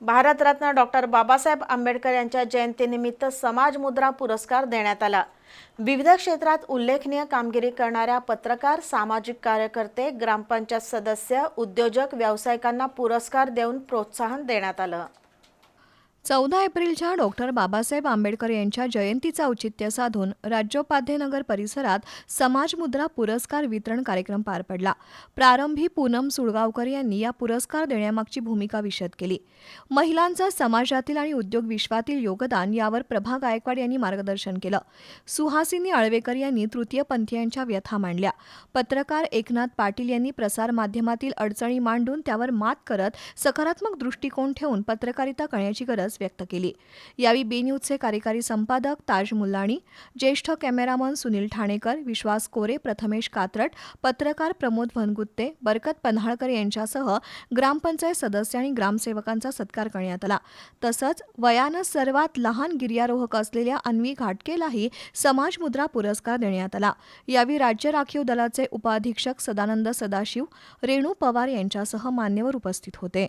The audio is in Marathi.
भारतरत्न डॉक्टर बाबासाहेब आंबेडकर यांच्या जयंतीनिमित्त समाज मुद्रा पुरस्कार देण्यात आला. विविध क्षेत्रात उल्लेखनीय कामगिरी करणाऱ्या पत्रकार सामाजिक कार्यकर्ते ग्रामपंचायत सदस्य उद्योजक व्यावसायिकांना पुरस्कार देऊन प्रोत्साहन देण्यात आलं. चौदा एप्रिलच्या डॉक्टर बाबासाहेब आंबेडकर यांच्या जयंतीचं औचित्य साधून राज्योपाध्यनगर परिसरात समाजमुद्रा पुरस्कार वितरण कार्यक्रम पार पडला. प्रारंभी पूनम सुळगावकर यांनी या पुरस्कार देण्यामागची भूमिका विशद केली. महिलांचं समाजातील आणि उद्योग विश्वातील योगदान यावर प्रभा गायकवाड यांनी मार्गदर्शन केलं. सुहासिनी अळवेकर यांनी तृतीयपंथीयांच्या व्यथा मांडल्या. पत्रकार एकनाथ पाटील यांनी प्रसारमाध्यमातील अडचणी मांडून त्यावर मात करत सकारात्मक दृष्टिकोन ठेवून पत्रकारिता करण्याची गरज व्यक्त केली. यावेळी बी न्यूजचे कार्यकारी संपादक ताज मुल्लाणी ज्येष्ठ कॅमेरामन सुनील ठाणेकर विश्वास कोरे प्रथमेश कात्रट पत्रकार प्रमोद भनगुत्ते बरकत पन्हाळकर यांच्यासह ग्रामपंचायत सदस्य आणि ग्रामसेवकांचा सत्कार करण्यात आला. तसंच वयानं सर्वात लहान गिर्यारोहक असलेल्या अन्वी घाटकेलाही समाजमुद्रा पुरस्कार देण्यात आला. यावेळी राज्य राखीव दलाचे उपाधीक्षक सदानंद सदाशिव रेणू पवार यांच्यासह मान्यवर उपस्थित होते.